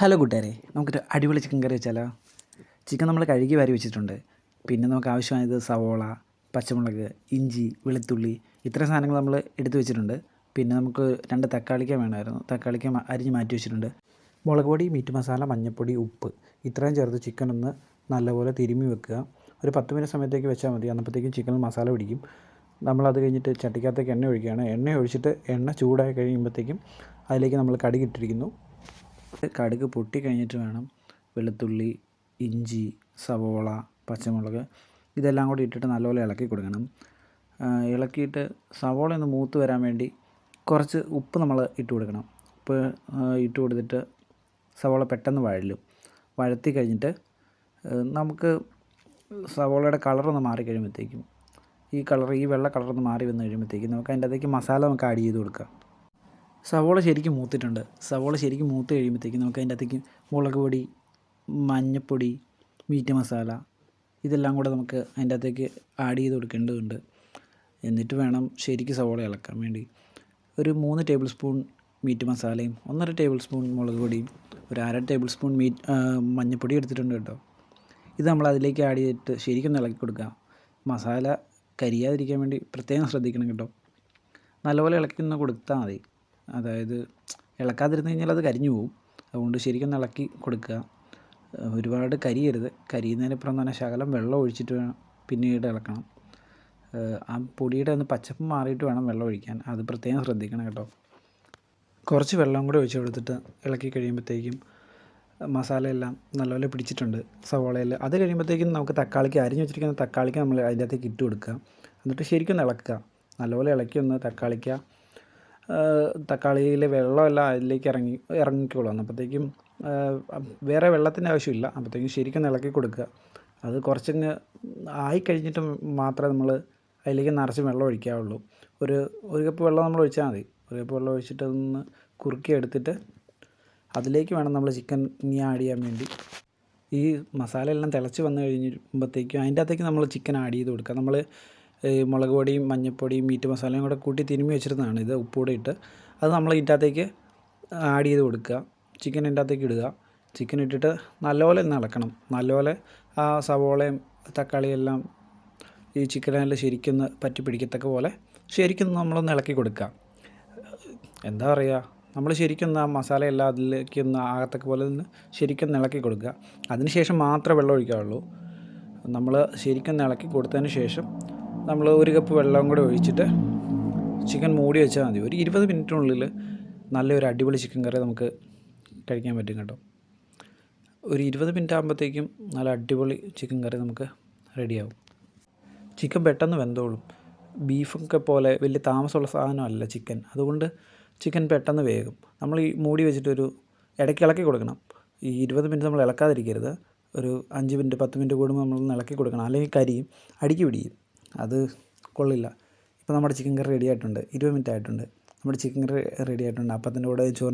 Hello കൂട്ടുകാരെ നമുക്കൊരു അടിപൊളി ചിക്കൻ കറി വെച്ചാലോ? ചിക്കൻ നമ്മൾ കഴുകി വാരി വെച്ചിട്ടുണ്ട്. പിന്നെ നമുക്ക് ആവശ്യമായത് സവോള പച്ചമുളക് ഇഞ്ചി വെളുത്തുള്ളി ഇത്ര സാധനങ്ങൾ നമ്മൾ എടുത്തു വെച്ചിട്ടുണ്ട്. പിന്നെ നമുക്ക് രണ്ട് തക്കാളിക്ക വേണമായിരുന്നു. തക്കാളിക്ക അരിഞ്ഞ് മാറ്റി വെച്ചിട്ടുണ്ട്. മുളക് പൊടി മീറ്റ് മസാല മഞ്ഞൾപ്പൊടി ഉപ്പ്. ഇത്രയും ചേർത്ത് ചിക്കൻ ഒന്ന് നല്ലപോലെ തിരുമ്മി വെക്കുക. ഒരു പത്ത് മിനിറ്റ് സമയത്തേക്ക് വെച്ചാൽ മതി. അന്നപ്പോഴത്തേക്കും ചിക്കൻ മസാല പിടിക്കും. നമ്മളത് കഴിഞ്ഞിട്ട് ചട്ടിക്കകത്തേക്ക് എണ്ണ ഒഴിക്കുകയാണ്. എണ്ണ ഒഴിച്ചിട്ട് എണ്ണ ചൂടായി കഴിയുമ്പോഴത്തേക്കും അതിലേക്ക് നമ്മൾ കടുക് ഇട്ടിരിക്കുന്നു. കടുക് പൊട്ടി കഴിഞ്ഞിട്ട് വേണം വെളുത്തുള്ളി ഇഞ്ചി സവോള പച്ചമുളക് ഇതെല്ലാം കൂടി ഇട്ടിട്ട് നല്ലപോലെ ഇളക്കി കൊടുക്കണം. ഇളക്കിയിട്ട് സവോള ഒന്ന് മൂത്ത് വരാൻ വേണ്ടി കുറച്ച് ഉപ്പ് നമ്മൾ ഇട്ട് കൊടുക്കണം. ഉപ്പ് ഇട്ട് കൊടുത്തിട്ട് സവോള പെട്ടെന്ന് വഴലും വഴത്തി കഴിഞ്ഞിട്ട് നമുക്ക് സവോളയുടെ കളറൊന്ന് മാറി കഴിയുമ്പോഴത്തേക്കും ഈ കളർ ഈ വെള്ള കളറൊന്ന് മാറി വന്ന് കഴിയുമ്പോഴത്തേക്കും നമുക്ക് അതിന്റെ അകത്തേക്ക് മസാല നമുക്ക് ആഡ് ചെയ്ത് കൊടുക്കാം. സവോള ശരിക്കും മൂത്തിട്ടുണ്ട്. സവോള ശരിക്കും മൂത്ത് കഴിയുമ്പോഴത്തേക്കും നമുക്ക് അതിന്റെ അകത്തേക്ക് മുളക് പൊടി മഞ്ഞൾപ്പൊടി മീറ്റ് മസാല ഇതെല്ലാം കൂടെ നമുക്ക് അതിന്റെ അകത്തേക്ക് ആഡ് ചെയ്ത് കൊടുക്കേണ്ടതുണ്ട്. എന്നിട്ട് വേണം ശരിക്കും സവോള ഇളക്കാൻ വേണ്ടി. ഒരു മൂന്ന് ടേബിൾ സ്പൂൺ മീറ്റ് മസാലയും ഒന്നര ടേബിൾ സ്പൂൺ മുളക് പൊടിയും ഒരു അര ടേബിൾ സ്പൂൺ മീറ്റ് മഞ്ഞൾപ്പൊടി എടുത്തിട്ടുണ്ട് കേട്ടോ. ഇത് നമ്മൾ അതിലേക്ക് ആഡ് ചെയ്തിട്ട് ശരിക്കും ഇളക്കി കൊടുക്കുക. മസാല കരിയാതിരിക്കാൻ വേണ്ടി പ്രത്യേകം ശ്രദ്ധിക്കണം കേട്ടോ. നല്ലപോലെ ഇളക്കി ഒന്ന് കൊടുത്താൽ മതി. അതായത് ഇളക്കാതിരുന്ന് കഴിഞ്ഞാൽ അത് കരിഞ്ഞു പോകും അതുകൊണ്ട് ശരിക്കും ഇളക്കി കൊടുക്കുക. ഒരുപാട് കരിയരുത്. കരിയുന്നതിനപ്പുറം തന്നെ ശകലം വെള്ളം ഒഴിച്ചിട്ട് വേണം പിന്നീട് ഇളക്കണം. ആ പൊടിയുടെ ഒന്ന് പച്ചപ്പ് മാറിയിട്ട് വേണം വെള്ളം ഒഴിക്കാൻ. അത് പ്രത്യേകം ശ്രദ്ധിക്കണം കേട്ടോ. കുറച്ച് വെള്ളം കൂടി ഒഴിച്ച് കൊടുത്തിട്ട് ഇളക്കി കഴിയുമ്പോഴത്തേക്കും മസാലയെല്ലാം നല്ലപോലെ പിടിച്ചിട്ടുണ്ട്. സവോളയിൽ അത് കഴിയുമ്പോഴത്തേക്കും നമുക്ക് തക്കാളിക്ക് അരിഞ്ഞു വെച്ചിരിക്കുന്ന തക്കാളിക്ക് നമ്മൾ അതിന്റെ അകത്തേക്ക് ഇട്ട് കൊടുക്കുക. എന്നിട്ട് ശരിക്കും ഇളക്കുക. നല്ലപോലെ ഇളക്കി ഒന്ന് തക്കാളിക്ക തക്കാളിയിലെ വെള്ളമെല്ലാം അതിലേക്ക് ഇറങ്ങി ഇറങ്ങിക്കോളും. അപ്പോഴത്തേക്കും വേറെ വെള്ളത്തിന്റെ ആവശ്യമില്ല. അപ്പോഴത്തേക്കും ശരിക്കും ഇളക്കി കൊടുക്കുക. അത് കുറച്ചങ്ങ് ആയി കഴിഞ്ഞിട്ട് മാത്രമേ നമ്മൾ അതിലേക്ക് നിറച്ച് വെള്ളം ഒഴിക്കാവുള്ളൂ. ഒരു ഒരു കപ്പ് വെള്ളം നമ്മൾ ഒഴിച്ചാൽ മതി. ഒരു കപ്പ് വെള്ളം ഒഴിച്ചിട്ട് അതൊന്ന് കുറുക്കി എടുത്തിട്ട് അതിലേക്ക് വേണം നമ്മൾ ചിക്കൻ ഇനി ആഡ് ചെയ്യാൻ വേണ്ടി. ഈ മസാല എല്ലാം തിളച്ച് വന്നു കഴിയുമ്പോഴത്തേക്കും അതിന്റെ അകത്തേക്ക് നമ്മൾ ചിക്കൻ ആഡ് ചെയ്ത് കൊടുക്കുക. നമ്മൾ മുളക് പൊടിയും മഞ്ഞൾപ്പൊടിയും മീറ്റ് മസാലയും കൂടെ കൂട്ടി തിരുമ്മി വെച്ചിരുന്നതാണ്. ഇത് ഉപ്പൂടെ ഇട്ട് അത് നമ്മൾ ഇതിന്റെ അകത്തേക്ക് ആഡ് ചെയ്ത് കൊടുക്കുക. ചിക്കൻ ഇതിന്റെ അകത്തേക്ക് ഇടുക. ചിക്കൻ ഇട്ടിട്ട് നല്ലപോലെ ഇളക്കണം. നല്ലപോലെ ആ സവോളയും തക്കാളിയും എല്ലാം ഈ ചിക്കനെല്ലാം ശരിക്കും പറ്റി പിടിക്കത്തക്ക പോലെ ശരിക്കും നമ്മളൊന്ന് ഇളക്കി കൊടുക്കുക. എന്താ പറയുക നമ്മൾ ശരിക്കും ആ മസാലയെല്ലാം അതിലേക്ക് ഒന്ന് ആകത്തക്ക പോലെ ഒന്ന് ശരിക്കും ഇളക്കി കൊടുക്കുക. അതിന് ശേഷം മാത്രമേ വെള്ളം ഒഴിക്കാവുള്ളൂ. നമ്മൾ ശരിക്കും ഇളക്കി കൊടുത്തതിന് ശേഷം നമ്മൾ ഒരു കപ്പ് വെള്ളം കൂടെ ഒഴിച്ചിട്ട് ചിക്കൻ മൂടി വെച്ചാൽ മതി. ഒരു ഇരുപത് മിനിറ്റിനുള്ളിൽ നല്ലൊരു അടിപൊളി ചിക്കൻ കറി നമുക്ക് കഴിക്കാൻ പറ്റും കേട്ടോ. ഒരു ഇരുപത് മിനിറ്റ് ആകുമ്പോഴത്തേക്കും നല്ല അടിപൊളി ചിക്കൻ കറി നമുക്ക് റെഡിയാവും ചിക്കൻ പെട്ടെന്ന് വെന്തോളും. ബീഫൊക്കെ പോലെ വലിയ താമസമുള്ള സാധനമല്ല ചിക്കൻ അതുകൊണ്ട് ചിക്കൻ പെട്ടെന്ന് വേകും നമ്മൾ ഈ മൂടി വെച്ചിട്ടൊരു ഇടയ്ക്ക് ഇളക്കി കൊടുക്കണം. ഈ ഇരുപത് മിനിറ്റ് നമ്മൾ ഇളക്കാതിരിക്കരുത്. ഒരു അഞ്ച് മിനിറ്റ് പത്ത് മിനിറ്റ് കൂടുമ്പോൾ നമ്മൾ ഇളക്കി കൊടുക്കണം. അല്ലെങ്കിൽ കരിയും അടിക്ക് പിടിയും അത് കൊള്ളില്ല. ഇപ്പോൾ നമ്മുടെ ചിക്കൻ കറി റെഡി ആയിട്ടുണ്ട്. ഇരുപത് മിനിറ്റ് ആയിട്ടുണ്ട്. നമ്മുടെ ചിക്കൻ കറി റെഡി ആയിട്ടുണ്ട്. അപ്പത്തിന്റെ കൂടെ ചോറ്